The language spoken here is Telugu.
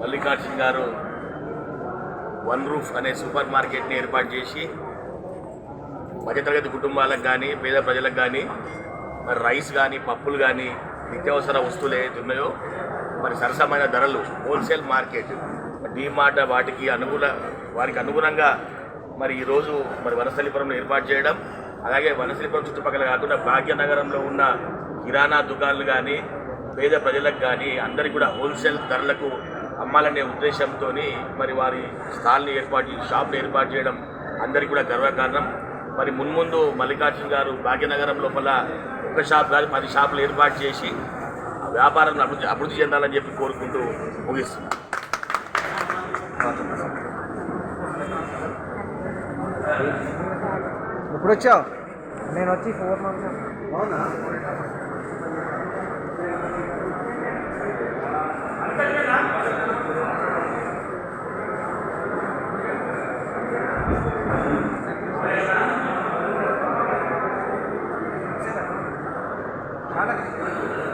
మల్లికార్జున్ గారు వన్ రూఫ్ అనే సూపర్ మార్కెట్ని ఏర్పాటు చేసి మధ్యతరగతి కుటుంబాలకు కానీ పేద ప్రజలకు కానీ మరి రైస్ కానీ పప్పులు కానీ నిత్యావసర వస్తువులు ఏవైతే ఉన్నాయో మరి సరసమైన ధరలు హోల్సేల్ మార్కెట్ డీమార్ట్ వాటికి అనుకూల వారికి అనుగుణంగా మరి ఈరోజు మరి వనస్థలిపురంలో ఏర్పాటు చేయడం అలాగే వనస్థలిపురం చుట్టుపక్కల కాకుండా భాగ్యనగరంలో ఉన్న కిరాణా దుకాణాలు కానీ పేద ప్రజలకు కానీ అందరికీ కూడా హోల్సేల్ ధరలకు అమ్మాలనే ఉద్దేశంతో మరి వారి స్టాల్ని ఏర్పాటు చేసి షాప్ని ఏర్పాటు చేయడం అందరికీ కూడా గర్వకారణం మరి మున్ముందు మల్లికార్జున గారు భాగ్యనగరం లోపల ఒక షాప్ కాదు పది షాపులు ఏర్పాటు చేసి ఆ వ్యాపారాన్ని అభివృద్ధి అభివృద్ధి చెందాలని చెప్పి కోరుకుంటూ ముగిస్తున్నాను ఎప్పుడు వచ్చావు నేను వచ్చి ఫోర్ మంత్స్. అవునా? ならない。